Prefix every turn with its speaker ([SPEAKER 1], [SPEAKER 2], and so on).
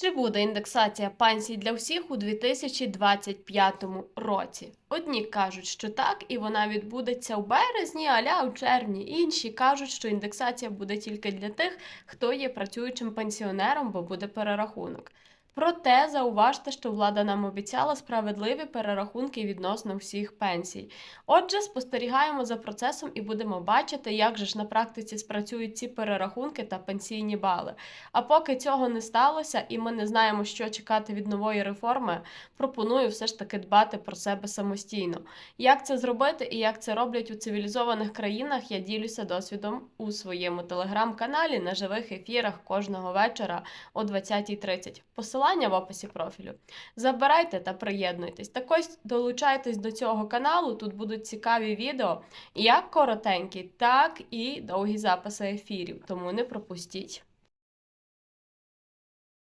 [SPEAKER 1] Чи буде індексація пенсій для всіх у 2025 році? Одні кажуть, що так, і вона відбудеться в березні, аля у червні. Інші кажуть, що індексація буде тільки для тих, хто є працюючим пенсіонером, бо буде перерахунок. Проте зауважте, що влада нам обіцяла справедливі перерахунки відносно всіх пенсій. Отже, спостерігаємо за процесом і будемо бачити, як же ж на практиці спрацюють ці перерахунки та пенсійні бали. А поки цього не сталося, і ми не знаємо, що чекати від нової реформи, пропоную все ж таки дбати про себе самостійно. Як це зробити і як це роблять у цивілізованих країнах, я ділюся досвідом у своєму телеграм-каналі на живих ефірах кожного вечора о 20.30. Посилання в описі профілю. Забирайте та приєднуйтесь. Також долучайтесь до цього каналу. Тут будуть цікаві відео, як коротенькі, так і довгі записи ефірів. Тому не пропустіть.